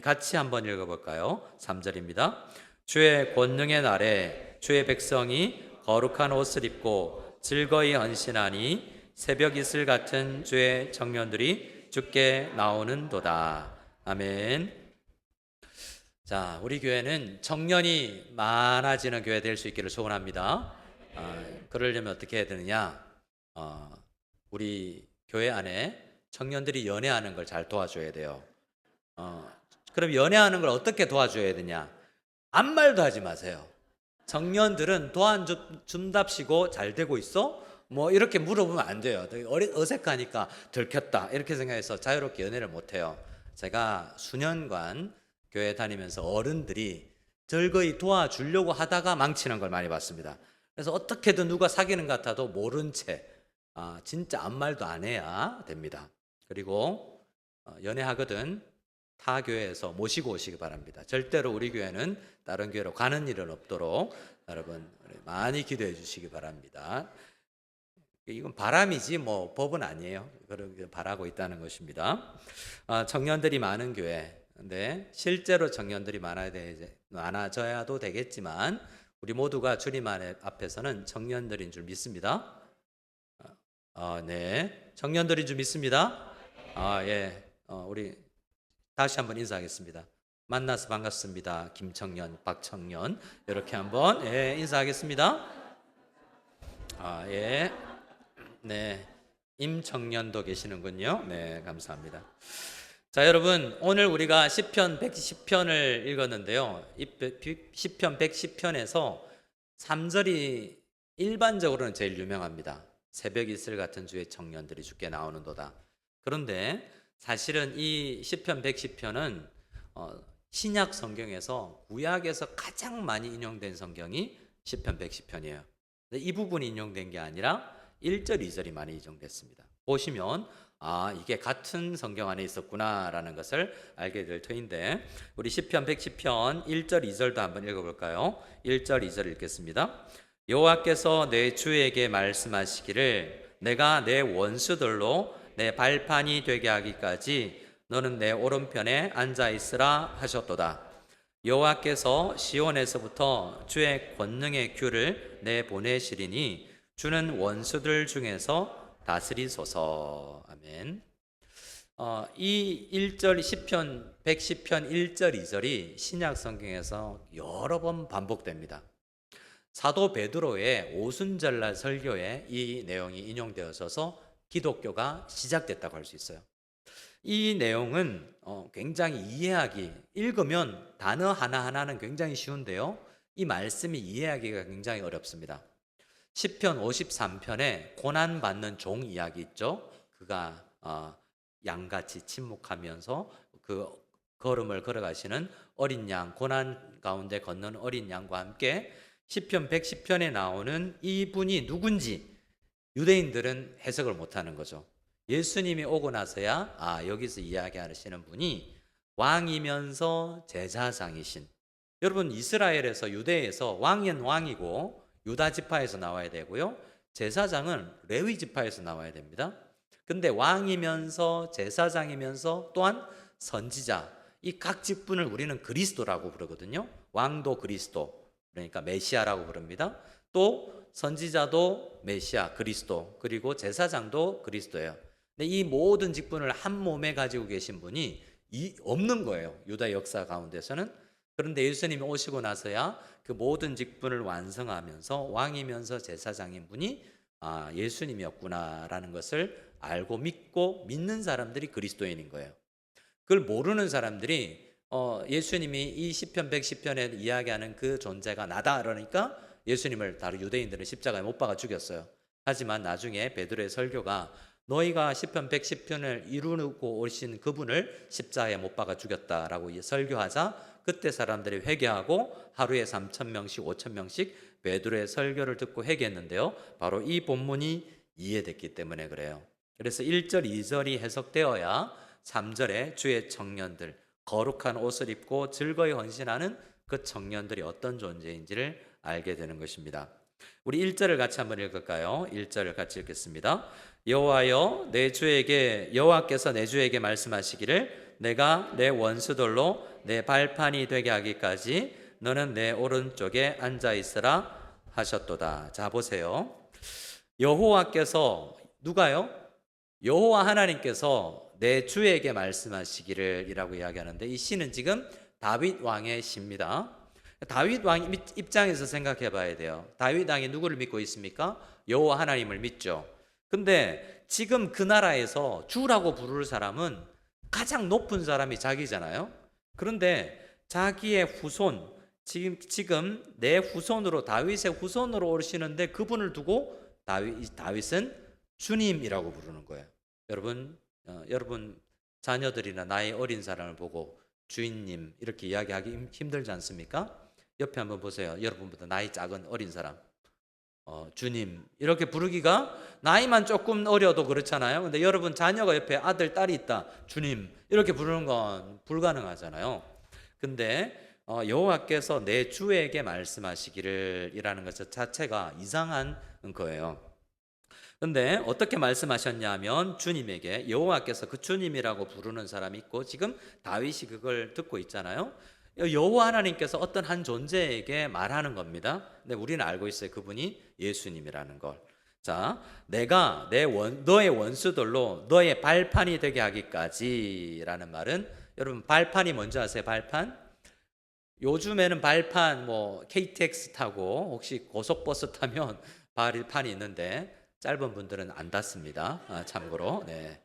같이 한번 읽어볼까요? 3절입니다. 주의 권능의 날에 주의 백성이 거룩한 옷을 입고 즐거이 헌신하니 새벽 이슬 같은 주의 청년들이 주께 나오는도다. 아멘. 자, 우리 교회는 청년이 많아지는 교회 될 수 있기를 소원합니다. 아, 그러려면 어떻게 해야 되느냐? 어, 우리 교회 안에 청년들이 연애하는 걸 잘 도와줘야 돼요. 어, 그럼 연애하는 걸 어떻게 도와줘야 되냐? 아무 말도 하지 마세요. 청년들은 도와준답시고 잘 되고 있어? 뭐 이렇게 물어보면 안 돼요. 어리, 어색하니까 들켰다 이렇게 생각해서 자유롭게 연애를 못 해요. 제가 수년간 교회 다니면서 어른들이 즐거이 도와주려고 하다가 망치는 걸 많이 봤습니다. 그래서 어떻게든 누가 사귀는 것 같아도 모른 채 아, 진짜 아무 말도 안 해야 됩니다. 그리고 어, 연애하거든 타 교회에서 모시고 오시기 바랍니다. 절대로 우리 교회는 다른 교회로 가는 일은 없도록 여러분 많이 기도해 주시기 바랍니다. 이건 바람이지 뭐 법은 아니에요. 그렇게 바라고 있다는 것입니다. 아, 청년들이 많은 교회. 근데 실제로 청년들이 많아져야도 되겠지만 우리 모두가 주님 앞에서는 청년들인 줄 믿습니다. 아, 네. 청년들인 줄 믿습니다. 아, 예. 어, 우리 다시 한번 인사하겠습니다. 만나서 반갑습니다. 김청년, 박청년 이렇게 한번 예, 인사하겠습니다. 아, 예. 네. 임청년도 계시는군요. 네, 감사합니다. 자, 여러분, 오늘 우리가 시편 110편을 읽었는데요. 이 시편 110편에서 3절이 일반적으로는 제일 유명합니다. 새벽 이슬 같은 주의 청년들이 죽게 나오는도다. 그런데 사실은 이 시편 110편은 어, 신약 성경에서 구약에서 가장 많이 인용된 성경이 시편 110편이에요. 이 부분이 인용된 게 아니라 1절, 2절이 많이 인용됐습니다. 보시면 아, 이게 같은 성경 안에 있었구나라는 것을 알게 될 터인데 우리 시편 110편 1절, 2절도 한번 읽어 볼까요? 1절, 2절 읽겠습니다. 여호와께서 내 주에게 말씀하시기를 내가 내 원수들로 내 발판이 되게 하기까지 너는 내 오른편에 앉아 있으라 하셨도다. 여호와께서 시온에서부터 주의 권능의 큐를 내 보내시리니 주는 원수들 중에서 다스리소서. 아멘. 어, 이 1절 10편 110편 1절 2절이 신약 성경에서 여러 번 반복됩니다. 사도 베드로의 오순절날 설교에 이 내용이 인용되어서 기독교가 시작됐다고 할 수 있어요. 이 내용은 어, 굉장히 이해하기 읽으면 단어 하나 하나는 굉장히 쉬운데요. 이 말씀이 이해하기가 굉장히 어렵습니다. 시편 53편에 고난 받는 종 이야기 있죠. 그가 어, 양같이 침묵하면서 그 걸음을 걸어가시는 어린 양 고난 가운데 걷는 어린 양과 함께 시편 110편에 나오는 이분이 누군지 유대인들은 해석을 못하는 거죠. 예수님이 오고 나서야 아 여기서 이야기하시는 분이 왕이면서 제사장이신 여러분 이스라엘에서 유대에서 왕은 왕이고 유다 지파에서 나와야 되고요 제사장은 레위 지파에서 나와야 됩니다. 근데 왕이면서 제사장이면서 또한 선지자 이 각 직분을 우리는 그리스도라고 부르거든요. 왕도 그리스도 그러니까 메시아라고 부릅니다. 또 선지자도 메시아 그리스도 그리고 제사장도 그리스도예요. 근데 이 모든 직분을 한 몸에 가지고 계신 분이 이 없는 거예요. 유다 역사 가운데서는 그런데 예수님이 오시고 나서야 그 모든 직분을 완성하면서 왕이면서 제사장인 분이 아, 예수님이었구나라는 것을 알고 믿고 믿는 사람들이 그리스도인인 거예요. 그걸 모르는 사람들이 어, 예수님이 이 시편 110편에 이야기하는 그 존재가 나다 그러니까 예수님을 다른 유대인들은 십자가에 못 박아 죽였어요. 하지만 나중에 베드로의 설교가 너희가 시편 110편을 이루고 오신 그분을 십자가에 못 박아 죽였다라고 설교하자 그때 사람들이 회개하고 하루에 3천 명씩 5천 명씩 베드로의 설교를 듣고 회개했는데요. 바로 이 본문이 이해됐기 때문에 그래요. 그래서 1절, 2절이 해석되어야 3절에 주의 청년들, 거룩한 옷을 입고 즐거이 헌신하는 그 청년들이 어떤 존재인지를 알게 되는 것입니다. 우리 1절을 같이 한번 읽을까요? 1절을 같이 읽겠습니다. 여호와여 내 주에게 여호와께서 내 주에게 말씀하시기를 내가 내 원수들로 내 발판이 되게 하기까지 너는 내 오른쪽에 앉아 있으라 하셨도다. 자 보세요. 여호와께서 누가요? 여호와 하나님께서 내 주에게 말씀하시기를이라고 이야기하는데 이 시는 지금 다윗 왕의 시입니다. 다윗 왕 입장에서 생각해 봐야 돼요. 다윗 왕이 누구를 믿고 있습니까? 여호와 하나님을 믿죠. 근데 지금 그 나라에서 주라고 부를 사람은 가장 높은 사람이 자기잖아요. 그런데 자기의 후손 지금 지금 내 후손으로 다윗의 후손으로 오시는데 그분을 두고 다윗 다윗은 주님이라고 부르는 거예요. 여러분 어, 여러분 자녀들이나 나이 어린 사람을 보고 주인님 이렇게 이야기하기 힘- 힘들지 않습니까? 옆에 한번 보세요. 여러분보다 나이 작은 어린 사람. 어, 주님 이렇게 부르기가 나이만 조금 어려도 그렇잖아요. 근데 여러분 자녀가 옆에 아들 딸이 있다. 주님 이렇게 부르는 건 불가능하잖아요. 근데 어, 여호와께서 내 주에게 말씀하시기를 이라는 것 자체가 이상한 거예요. 근데 어떻게 말씀하셨냐면 주님에게 여호와께서 그 주님이라고 부르는 사람이 있고 지금 다윗이 그걸 듣고 있잖아요. 여호와 하나님께서 어떤 한 존재에게 말하는 겁니다. 근데 우리는 알고 있어요. 그분이 예수님이라는 걸. 자, 내가 내 원, 너의 원수들로 너의 발판이 되게 하기까지라는 말은 여러분 발판이 뭔지 아세요? 발판? 요즘에는 발판 뭐 KTX 타고 혹시 고속버스 타면 발판이 있는데 짧은 분들은 안 닿습니다. 아, 참고로. 네.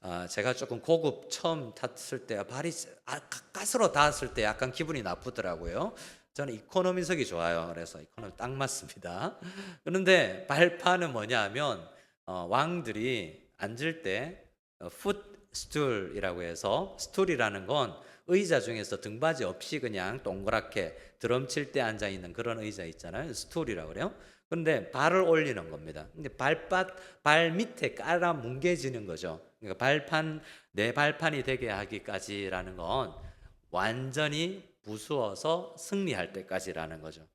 아, 제가 조금 고급 처음 탔을 때 발이 아, 가- 가스로 닿았을 때 약간 기분이 나쁘더라고요. 저는 이코노미석이 좋아요. 그래서 이코노미 딱 맞습니다. 그런데 발판은 뭐냐면 어, 왕들이 앉을 때 어, 풋스툴이라고 해서 스툴이라는 건 의자 중에서 등받이 없이 그냥 동그랗게 드럼 칠 때 앉아 있는 그런 의자 있잖아요. 스툴이라고 그래요. 근데 발을 올리는 겁니다. 근데 발밭 발 밑에 깔아 뭉개지는 거죠. 그러니까 발판 내 발판이 되게 하기까지라는 건 완전히 부수어서 승리할 때까지라는 거죠.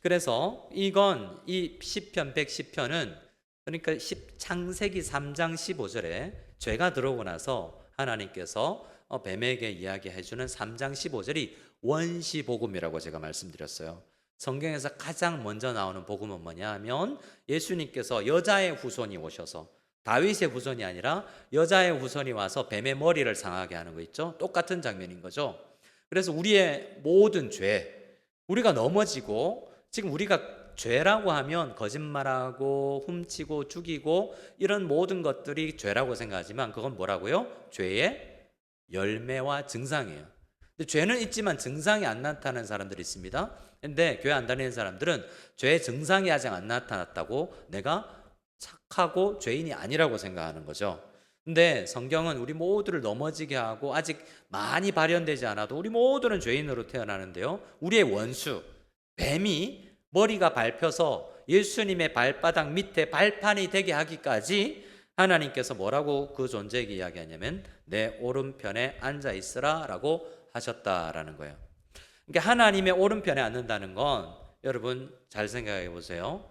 그래서 이건 이 시편 110편은 그러니까 10, 창세기 3장 15절에 죄가 들어오고 나서 하나님께서 어, 뱀에게 이야기해 주는 3장 15절이 원시 복음이라고 제가 말씀드렸어요. 성경에서 가장 먼저 나오는 복음은 뭐냐면 예수님께서 여자의 후손이 오셔서 다윗의 후손이 아니라 여자의 후손이 와서 뱀의 머리를 상하게 하는 거 있죠? 똑같은 장면인 거죠. 그래서 우리의 모든 죄, 우리가 넘어지고 지금 우리가 죄라고 하면 거짓말하고 훔치고 죽이고 이런 모든 것들이 죄라고 생각하지만 그건 뭐라고요? 죄의 열매와 증상이에요. 근데 죄는 있지만 증상이 안 나타나는 사람들이 있습니다. 근데 교회 안 다니는 사람들은 죄의 증상이 아직 안 나타났다고 내가 착하고 죄인이 아니라고 생각하는 거죠. 근데 성경은 우리 모두를 넘어지게 하고 아직 많이 발현되지 않아도 우리 모두는 죄인으로 태어나는데요. 우리의 원수, 뱀이 머리가 밟혀서 예수님의 발바닥 밑에 발판이 되게 하기까지 하나님께서 뭐라고 그 존재에게 이야기하냐면 내 오른편에 앉아 있으라라고 하셨다라는 거예요. 그러니까 하나님의 오른편에 앉는다는 건 여러분 잘 생각해 보세요.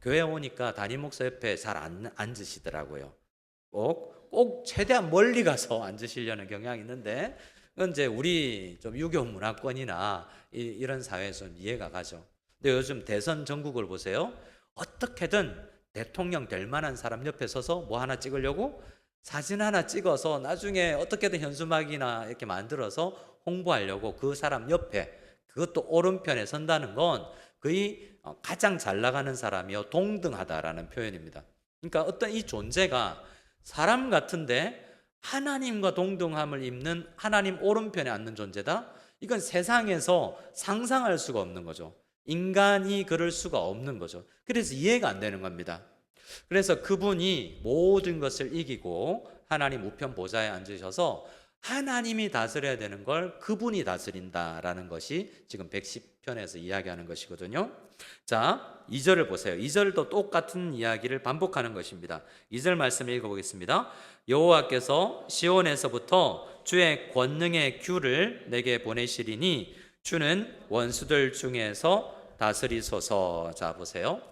교회 오니까 담임 목사 옆에 잘 안 앉으시더라고요. 꼭, 꼭 최대한 멀리 가서 앉으시려는 경향이 있는데 그건 이제 우리 좀 유교 문화권이나 이, 이런 사회에서는 이해가 가죠. 근데 요즘 대선 전국을 보세요. 어떻게든 대통령 될 만한 사람 옆에 서서 뭐 하나 찍으려고 사진 하나 찍어서 나중에 어떻게든 현수막이나 이렇게 만들어서 홍보하려고 그 사람 옆에 그것도 오른편에 선다는 건 거의 어, 가장 잘 나가는 사람이요 동등하다라는 표현입니다. 그러니까 어떤 이 존재가 사람 같은데 하나님과 동등함을 입는 하나님 오른편에 앉는 존재다. 이건 세상에서 상상할 수가 없는 거죠. 인간이 그럴 수가 없는 거죠. 그래서 이해가 안 되는 겁니다. 그래서 그분이 모든 것을 이기고 하나님 우편 보좌에 앉으셔서 하나님이 다스려야 되는 걸 그분이 다스린다라는 것이 지금 110편에서 이야기하는 것이거든요. 자, 2절을 보세요. 2절도 똑같은 이야기를 반복하는 것입니다. 2절 말씀 읽어보겠습니다. 여호와께서 시온에서부터 주의 권능의 큐를 내게 보내시리니 주는 원수들 중에서 다스리소서. 자, 보세요.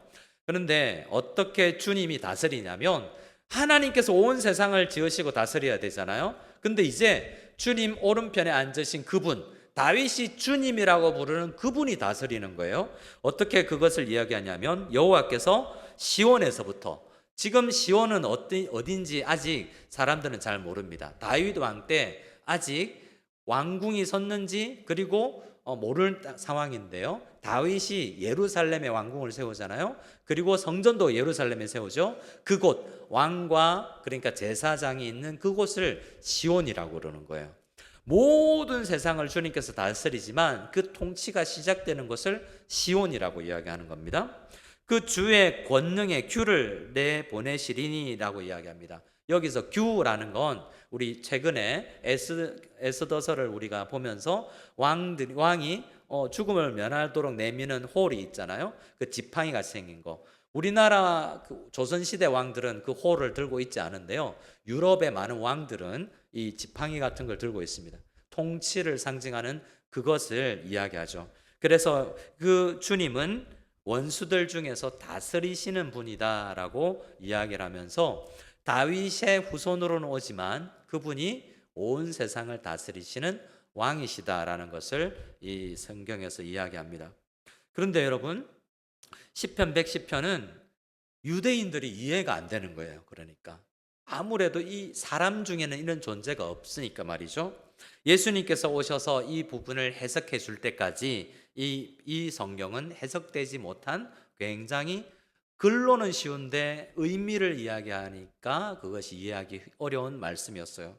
그런데 어떻게 주님이 다스리냐면 하나님께서 온 세상을 지으시고 다스려야 되잖아요. 근데 이제 주님 오른편에 앉으신 그분, 다윗이 주님이라고 부르는 그분이 다스리는 거예요. 어떻게 그것을 이야기하냐면 여호와께서 시온에서부터 지금 시온은 어디, 어딘지 아직 사람들은 잘 모릅니다. 다윗 왕 때 아직 왕궁이 섰는지 그리고 어, 모를 따- 상황인데요. 다윗이 예루살렘에 왕궁을 세우잖아요. 그리고 성전도 예루살렘에 세우죠. 그곳 왕과 그러니까 제사장이 있는 그곳을 시온이라고 그러는 거예요. 모든 세상을 주님께서 다스리지만 그 통치가 시작되는 것을 시온이라고 이야기하는 겁니다. 그 주의 권능의 규를 내 보내시리니라고 이야기합니다. 여기서 규라는 건 우리 최근에 에스, 에스더서를 우리가 보면서 왕들 왕이 어, 죽음을 면하도록 내미는 홀이 있잖아요. 그 지팡이 같이 생긴 거. 우리나라 그 조선 시대 왕들은 그 홀을 들고 있지 않은데요. 유럽의 많은 왕들은 이 지팡이 같은 걸 들고 있습니다. 통치를 상징하는 그것을 이야기하죠. 그래서 그 주님은 원수들 중에서 다스리시는 분이다라고 이야기를 하면서 다윗의 후손으로는 오지만 그분이 온 세상을 다스리시는 왕이시다라는 것을 이 성경에서 이야기합니다. 그런데 여러분 시편 110편은 유대인들이 이해가 안 되는 거예요. 그러니까 아무래도 이 사람 중에는 이런 존재가 없으니까 말이죠. 예수님께서 오셔서 이 부분을 해석해 줄 때까지 이, 이 성경은 해석되지 못한 굉장히 글로는 쉬운데 의미를 이야기하니까 그것이 이해하기 어려운 말씀이었어요.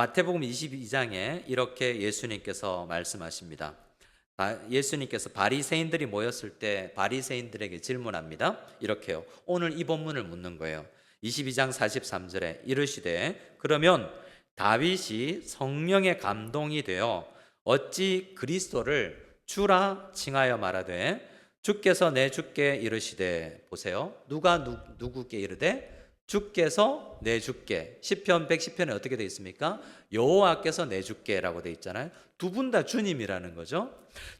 마태복음 22장에 이렇게 예수님께서 말씀하십니다. 바- 예수님께서 바리새인들이 모였을 때 바리새인들에게 질문합니다. 이렇게요. 오늘 이 본문을 묻는 거예요. 22장 43절에 이르시되 그러면 다윗이 성령의 감동이 되어 어찌 그리스도를 주라 칭하여 말하되 주께서 내 주께 이르시되 보세요. 누가 누, 누구께 이르되 주께서 내 주께 시편 110편에 어떻게 되어 있습니까? 여호와께서 내 주께라고 되어 있잖아요. 두 분 다 주님이라는 거죠.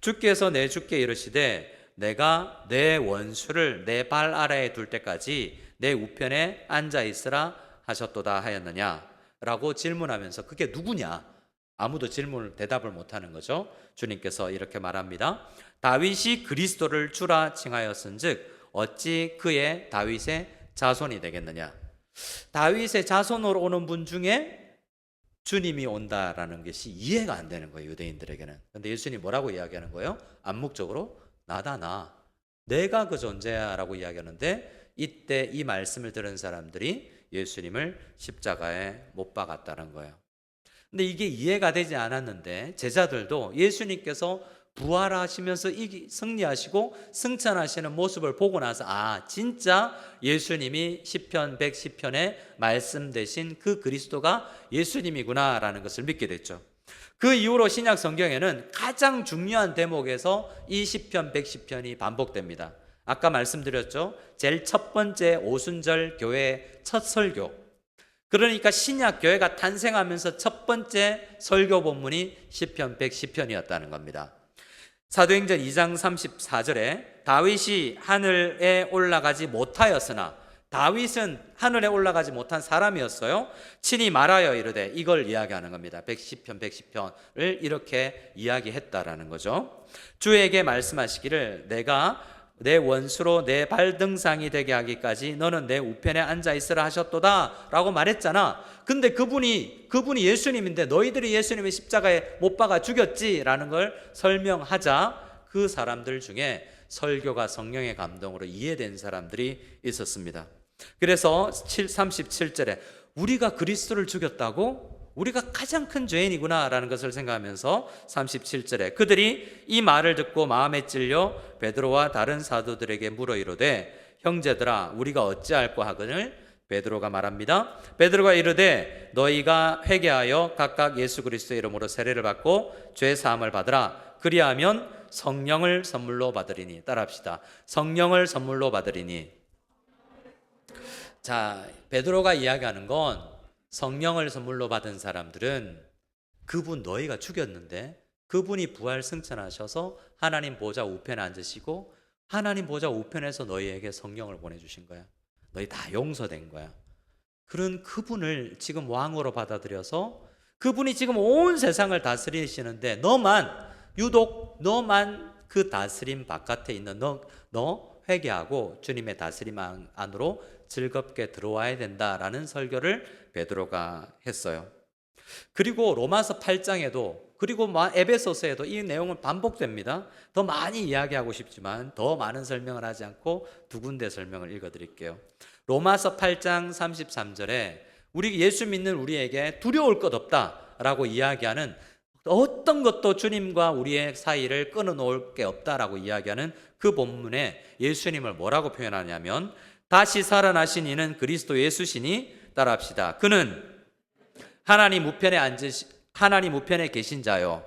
주께서 내 주께 이르시되 내가 내 원수를 내 발 아래에 둘 때까지 내 우편에 앉아 있으라 하셨도다 하였느냐라고 질문하면서 그게 누구냐? 아무도 질문을 대답을 못 하는 거죠. 주님께서 이렇게 말합니다. 다윗이 그리스도를 주라 칭하였은즉 어찌 그의 다윗의 자손이 되겠느냐? 다윗의 자손으로 오는 분 중에 주님이 온다라는 것이 이해가 안 되는 거예요, 유대인들에게는. 근데 예수님이 뭐라고 이야기하는 거예요? 암묵적으로 나다 나. 내가 그 존재야라고 이야기하는데 이때 이 말씀을 들은 사람들이 예수님을 십자가에 못 박았다는 거예요. 근데 이게 이해가 되지 않았는데 제자들도 예수님께서 부활하시면서 이기, 승리하시고 승천하시는 모습을 보고 나서 아 진짜 예수님이 시편 110편에 말씀되신 그 그리스도가 예수님이구나라는 것을 믿게 됐죠. 그 이후로 신약 성경에는 가장 중요한 대목에서 이 시편 110편이 반복됩니다. 아까 말씀드렸죠. 제일 첫 번째 오순절 교회 첫 설교. 그러니까 신약 교회가 탄생하면서 첫 번째 설교 본문이 시편 110편이었다는 겁니다. 사도행전 2장 34절에 다윗이 하늘에 올라가지 못하였으나 다윗은 하늘에 올라가지 못한 사람이었어요. 친히 말하여 이르되 이걸 이야기하는 겁니다. 110편 110편을 이렇게 이야기했다라는 거죠. 주에게 말씀하시기를 내가 내 원수로 내 발등상이 되게 하기까지 너는 내 우편에 앉아 있으라 하셨도다라고 말했잖아. 근데 그분이 그분이 예수님인데 너희들이 예수님의 십자가에 못 박아 죽였지라는 걸 설명하자 그 사람들 중에 설교가 성령의 감동으로 이해된 사람들이 있었습니다. 그래서 7, 37절에 우리가 그리스도를 죽였다고 우리가 가장 큰 죄인이구나라는 것을 생각하면서 37절에 그들이 이 말을 듣고 마음에 찔려 베드로와 다른 사도들에게 물어 이르되 형제들아 우리가 어찌할꼬 하거늘 베드로가 말합니다. 베드로가 이르되 너희가 회개하여 각각 예수 그리스도의 이름으로 세례를 받고 죄 사함을 받으라 그리하면 성령을 선물로 받으리니 따라합시다. 성령을 선물로 받으리니 자, 베드로가 이야기하는 건 성령을 선물로 받은 사람들은 그분 너희가 죽였는데 그분이 부활 승천하셔서 하나님 보좌 우편에 앉으시고 하나님 보좌 우편에서 너희에게 성령을 보내주신 거야. 너희 다 용서된 거야. 그런 그분을 지금 왕으로 받아들여서 그분이 지금 온 세상을 다스리시는데 너만 유독 너만 그 다스림 바깥에 있는 너, 너 회개하고 주님의 다스림 안- 안으로 즐겁게 들어와야 된다라는 설교를 베드로가 했어요. 그리고 로마서 8장에도 그리고 마- 에베소서에도 이 내용은 반복됩니다. 더 많이 이야기하고 싶지만 더 많은 설명을 하지 않고 두 군데 설명을 읽어 드릴게요. 로마서 8장 33절에 우리 예수 믿는 우리에게 두려울 것 없다라고 이야기하는 어떤 것도 주님과 우리의 사이를 끊어 놓을 게 없다라고 이야기하는 그 본문에 예수님을 뭐라고 표현하냐면 다시 살아나신 이는 그리스도 예수시니 따라합시다. 그는 하나님 우편에 앉으시 하나님 우편에 계신 자요.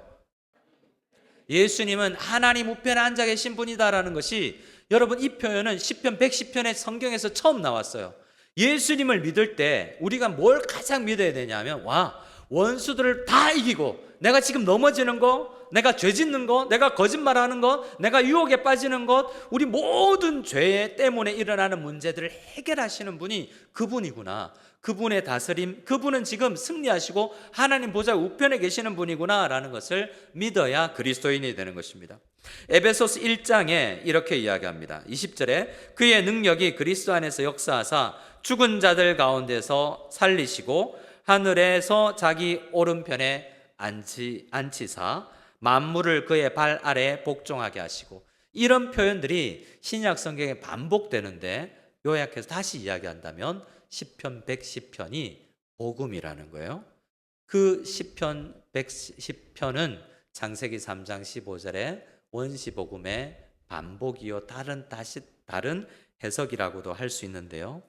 예수님은 하나님 우편에 앉아 계신 분이다라는 것이 여러분 이 표현은 시편 110편의 성경에서 처음 나왔어요. 예수님을 믿을 때 우리가 뭘 가장 믿어야 되냐면 와 원수들을 다 이기고 내가 지금 넘어지는 거, 내가 죄 짓는 거, 내가 거짓말하는 것, 내가 유혹에 빠지는 것, 우리 모든 죄 때문에 일어나는 문제들을 해결하시는 분이 그분이구나. 그분의 다스림, 그분은 지금 승리하시고 하나님 보좌 우편에 계시는 분이구나라는 것을 믿어야 그리스도인이 되는 것입니다. 에베소스 1장에 이렇게 이야기합니다. 20절에 그의 능력이 그리스도 안에서 역사하사 죽은 자들 가운데서 살리시고 하늘에서 자기 오른편에 앉히, 앉히사 만물을 그의 발 아래 복종하게 하시고 이런 표현들이 신약 성경에 반복되는데 요약해서 다시 이야기한다면 시편 110편이 복음이라는 거예요. 그 시편 110편은 창세기 3장 15절에 원시 복음의 반복이요 다른 다시 다른 해석이라고도 할 수 있는데요.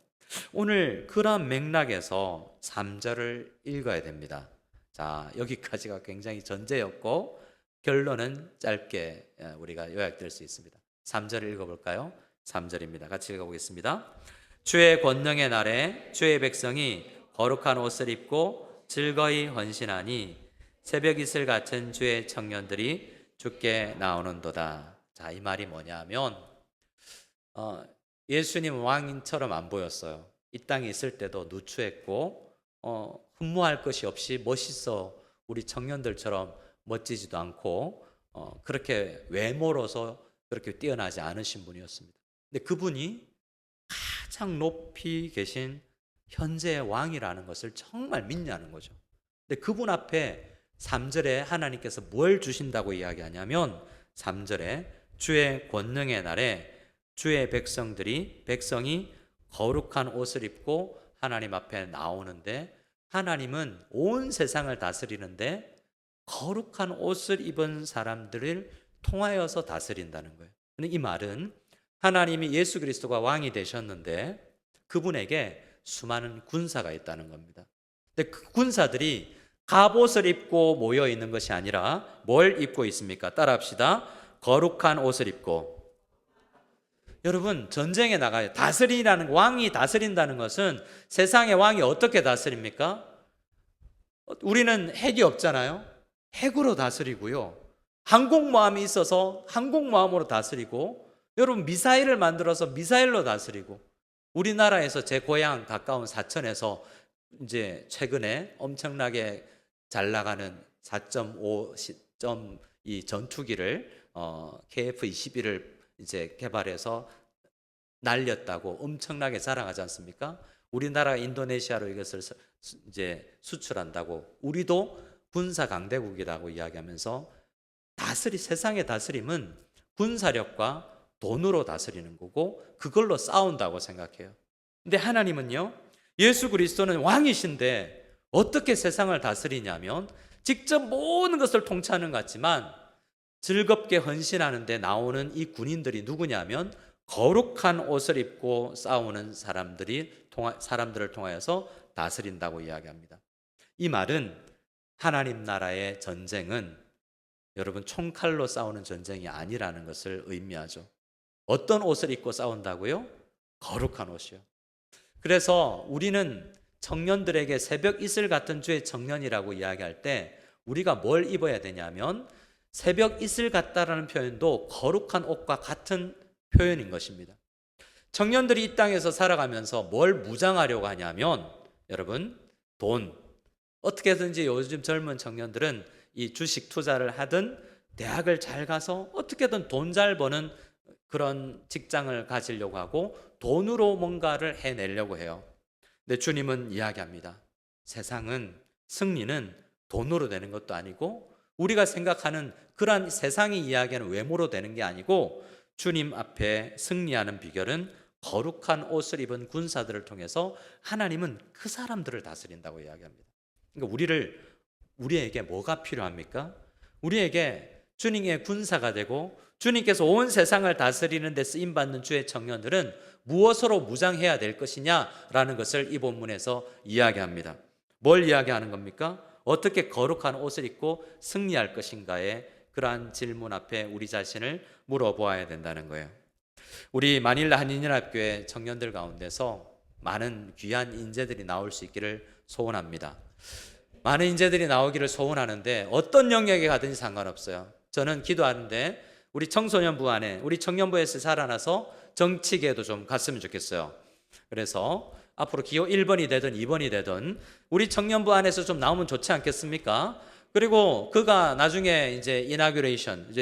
오늘 그런 맥락에서 3절을 읽어야 됩니다. 자, 여기까지가 굉장히 전제였고 결론은 짧게 예, 우리가 요약될 수 있습니다. 3절을 읽어볼까요? 3절입니다. 같이 읽어보겠습니다. 주의 권능의 날에 주의 백성이 거룩한 옷을 입고 즐거이 헌신하니 새벽 이슬 같은 주의 청년들이 죽게 나오는도다. 자, 이 말이 뭐냐면 어, 예수님 왕인처럼 안 보였어요. 이 땅에 있을 때도 누추했고 어, 흠모할 것이 없이 멋있어 우리 청년들처럼 멋지지도 않고 어, 그렇게 외모로서 그렇게 뛰어나지 않으신 분이었습니다. 근데 그분이 가장 높이 계신 현재의 왕이라는 것을 정말 믿냐는 거죠. 근데 그분 앞에 3절에 하나님께서 뭘 주신다고 이야기하냐면 3절에 주의 권능의 날에 주의 백성들이 백성이 거룩한 옷을 입고 하나님 앞에 나오는데 하나님은 온 세상을 다스리는데 거룩한 옷을 입은 사람들을 통하여서 다스린다는 거예요. 이 말은 하나님이 예수 그리스도가 왕이 되셨는데 그분에게 수많은 군사가 있다는 겁니다. 근데 그 군사들이 갑옷을 입고 모여 있는 것이 아니라 뭘 입고 있습니까? 따라합시다. 거룩한 옷을 입고 여러분 전쟁에 나가요. 다스리라는 왕이 다스린다는 것은 세상의 왕이 어떻게 다스립니까? 우리는 핵이 없잖아요. 핵으로 다스리고요. 항공모함이 있어서 항공모함으로 다스리고 여러분 미사일을 만들어서 미사일로 다스리고 우리나라에서 제 고향 가까운 사천에서 이제 최근에 엄청나게 잘 나가는 4.5점 이 전투기를 어, KF-21을 이제 개발해서 날렸다고 엄청나게 자랑하지 않습니까? 우리나라 인도네시아로 이것을 수- 이제 수출한다고 우리도 군사 강대국이라고 이야기하면서 다스리 세상의 다스림은 군사력과 돈으로 다스리는 거고 그걸로 싸운다고 생각해요. 근데 하나님은요. 예수 그리스도는 왕이신데 어떻게 세상을 다스리냐면 직접 모든 것을 통치하는 것 같지만 즐겁게 헌신하는데 나오는 이 군인들이 누구냐면 거룩한 옷을 입고 싸우는 사람들이 통하, 사람들을 통하여서 다스린다고 이야기합니다. 이 말은 하나님 나라의 전쟁은 여러분 총칼로 싸우는 전쟁이 아니라는 것을 의미하죠. 어떤 옷을 입고 싸운다고요? 거룩한 옷이요. 그래서 우리는 청년들에게 새벽 이슬 같은 주의 청년이라고 이야기할 때 우리가 뭘 입어야 되냐면 새벽 이슬 같다라는 표현도 거룩한 옷과 같은 표현인 것입니다. 청년들이 이 땅에서 살아가면서 뭘 무장하려고 하냐면 여러분 돈, 어떻게든지 요즘 젊은 청년들은 이 주식 투자를 하든 대학을 잘 가서 어떻게든 돈 잘 버는 그런 직장을 가지려고 하고 돈으로 뭔가를 해내려고 해요. 근데 주님은 이야기합니다. 세상은 승리는 돈으로 되는 것도 아니고 우리가 생각하는 그러한 세상이 이야기하는 외모로 되는 게 아니고 주님 앞에 승리하는 비결은 거룩한 옷을 입은 군사들을 통해서 하나님은 그 사람들을 다스린다고 이야기합니다. 그러니까 우리를 우리에게 뭐가 필요합니까? 우리에게 주님의 군사가 되고 주님께서 온 세상을 다스리는 데 쓰임 받는 주의 청년들은 무엇으로 무장해야 될 것이냐라는 것을 이 본문에서 이야기합니다. 뭘 이야기하는 겁니까? 어떻게 거룩한 옷을 입고 승리할 것인가에 그러한 질문 앞에 우리 자신을 물어보아야 된다는 거예요. 우리 마닐라 한인연합교회 청년들 가운데서 많은 귀한 인재들이 나올 수 있기를 소원합니다. 많은 인재들이 나오기를 소원하는데 어떤 영역에 가든지 상관없어요. 저는 기도하는데 우리 청소년부 안에 우리 청년부에서 살아나서 정치계도 좀 갔으면 좋겠어요. 그래서 앞으로 기호 1번이 되든 2번이 되든 우리 청년부 안에서 좀 나오면 좋지 않겠습니까? 그리고 그가 나중에 이제 이나규레이션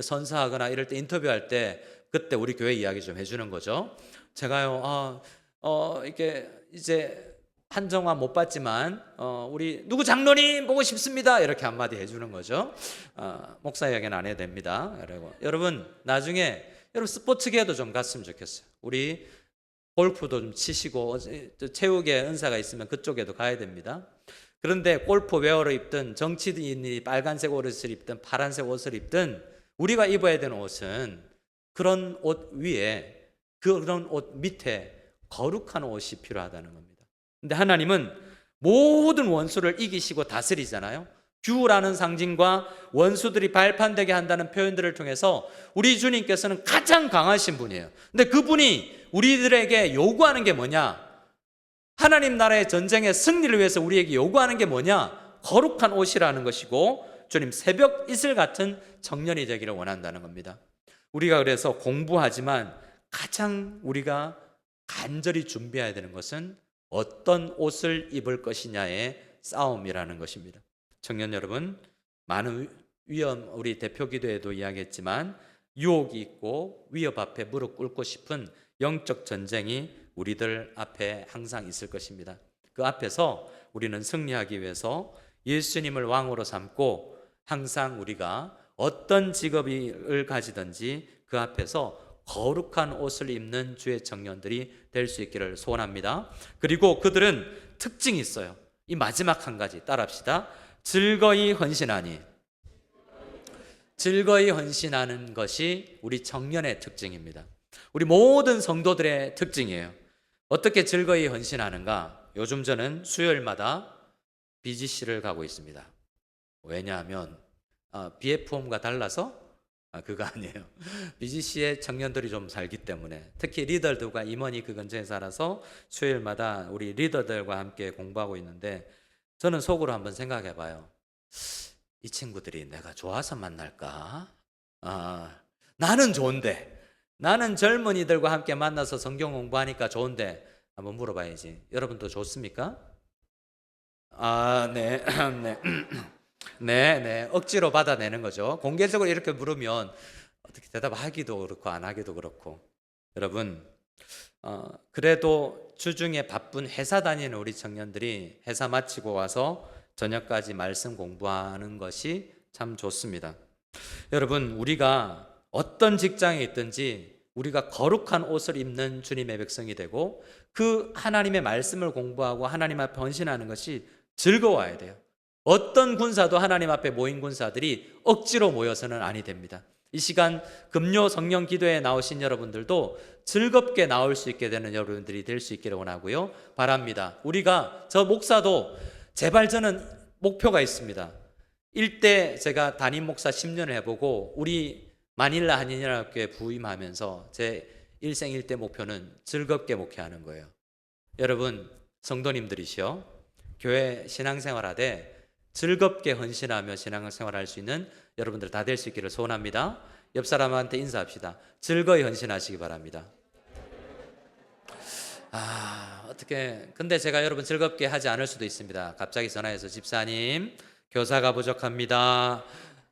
선사하거나 이럴 때 인터뷰할 때 그때 우리 교회 이야기 좀 해주는 거죠. 제가요, 아, 어, 이렇게 이제 한정화 못 받지만 어, 우리 누구 장로님 보고 싶습니다 이렇게 한마디 해주는 거죠. 어, 목사 이야기는 안 해도 됩니다. 그리고 여러분 나중에 여러분 스포츠계도 좀 갔으면 좋겠어요. 우리 골프도 좀 치시고 체육에 은사가 있으면 그쪽에도 가야 됩니다. 그런데 골프 웨어를 입든 정치인이 빨간색 옷을 입든 파란색 옷을 입든 우리가 입어야 되는 옷은 그런 옷 위에 그런 옷 밑에 거룩한 옷이 필요하다는 겁니다. 근데 하나님은 모든 원수를 이기시고 다스리잖아요. 규라는 상징과 원수들이 발판되게 한다는 표현들을 통해서 우리 주님께서는 가장 강하신 분이에요. 근데 그분이 우리들에게 요구하는 게 뭐냐? 하나님 나라의 전쟁의 승리를 위해서 우리에게 요구하는 게 뭐냐? 거룩한 옷이라는 것이고 주님 새벽 이슬 같은 청년이 되기를 원한다는 겁니다. 우리가 그래서 공부하지만 가장 우리가 간절히 준비해야 되는 것은 어떤 옷을 입을 것이냐의 싸움이라는 것입니다. 청년 여러분, 많은 위험 우리 대표 기도에도 이야기했지만 유혹이 있고 위협 앞에 무릎 꿇고 싶은 영적 전쟁이 우리들 앞에 항상 있을 것입니다. 그 앞에서 우리는 승리하기 위해서 예수님을 왕으로 삼고 항상 우리가 어떤 직업을 가지든지 그 앞에서 거룩한 옷을 입는 주의 청년들이 될 수 있기를 소원합니다. 그리고 그들은 특징이 있어요. 이 마지막 한 가지 따라합시다. 즐거이 헌신하니. 즐거이 헌신하는 것이 우리 청년의 특징입니다. 우리 모든 성도들의 특징이에요. 어떻게 즐거이 헌신하는가? 요즘 저는 수요일마다 BGC를 가고 있습니다. 왜냐하면 아, BF홈과 달라서 아, 그거 아니에요. BGC의 청년들이 좀 살기 때문에 특히 리더들과 임원이 그 근처에 살아서 수요일마다 우리 리더들과 함께 공부하고 있는데 저는 속으로 한번 생각해 봐요. 이 친구들이 내가 좋아서 만날까? 아, 나는 좋은데. 나는 젊은이들과 함께 만나서 성경 공부하니까 좋은데. 한번 물어봐야지. 여러분도 좋습니까? 아, 네. 네. 네, 네. 억지로 받아내는 거죠. 공개적으로 이렇게 물으면 어떻게 대답하기도 그렇고 안 하기도 그렇고. 여러분, 어, 그래도 주중에 바쁜 회사 다니는 우리 청년들이 회사 마치고 와서 저녁까지 말씀 공부하는 것이 참 좋습니다. 여러분, 우리가 어떤 직장에 있든지 우리가 거룩한 옷을 입는 주님의 백성이 되고 그 하나님의 말씀을 공부하고 하나님 앞에 헌신하는 것이 즐거워야 돼요. 어떤 군사도 하나님 앞에 모인 군사들이 억지로 모여서는 아니 됩니다. 이 시간 금요 성령 기도에 나오신 여러분들도 즐겁게 나올 수 있게 되는 여러분들이 될 수 있기를 원하고요. 바랍니다. 우리가 저 목사도 제발 저는 목표가 있습니다. 일대 제가 담임 목사 10년을 해보고 우리 마닐라 한인연합교회 부임하면서 제 일생 일대 목표는 즐겁게 목회하는 거예요. 여러분 성도님들이시여 교회 신앙생활하되 즐겁게 헌신하며 신앙생활할 수 있는 여러분들 다 될 수 있기를 소원합니다. 옆 사람한테 인사합시다. 즐거이 헌신하시기 바랍니다. 아, 어떻게 근데 제가 여러분 즐겁게 하지 않을 수도 있습니다. 갑자기 전화해서 집사님 교사가 부족합니다.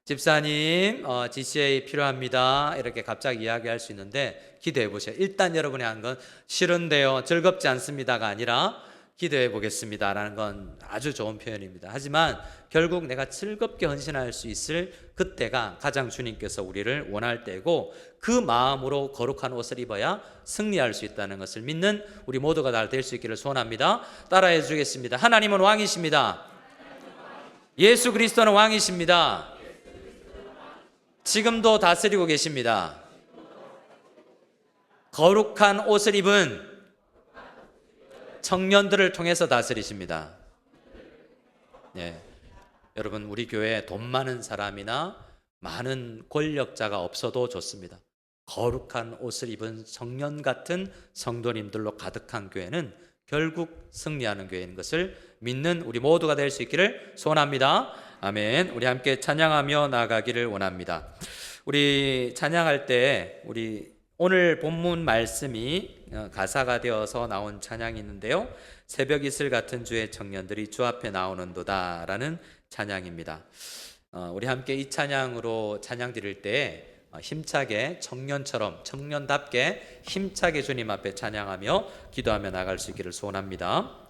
집사님 어, GCA 필요합니다. 이렇게 갑자기 이야기할 수 있는데 기도해 보세요. 일단 여러분이 한 건 싫은데요, 즐겁지 않습니다가 아니라 기도해 보겠습니다 라는 건 아주 좋은 표현입니다. 하지만 결국 내가 즐겁게 헌신할 수 있을 그때가 가장 주님께서 우리를 원할 때고 그 마음으로 거룩한 옷을 입어야 승리할 수 있다는 것을 믿는 우리 모두가 다 될 수 있기를 소원합니다. 따라해 주겠습니다. 하나님은 왕이십니다. 예수 그리스도는 왕이십니다. 지금도 다스리고 계십니다. 거룩한 옷을 입은 청년들을 통해서 다스리십니다. 네. 여러분, 우리 교회에 돈 많은 사람이나 많은 권력자가 없어도 좋습니다. 거룩한 옷을 입은 청년 같은 성도님들로 가득한 교회는 결국 승리하는 교회인 것을 믿는 우리 모두가 될 수 있기를 소원합니다. 아멘. 우리 함께 찬양하며 나가기를 원합니다. 우리 찬양할 때 우리 오늘 본문 말씀이 어, 가사가 되어서 나온 찬양이 있는데요. 새벽 이슬 같은 주의 청년들이 주 앞에 나오는도다라는 찬양입니다. 어, 우리 함께 이 찬양으로 찬양 드릴 때 어, 힘차게 청년처럼 청년답게 힘차게 주님 앞에 찬양하며 기도하며 나갈 수 있기를 소원합니다.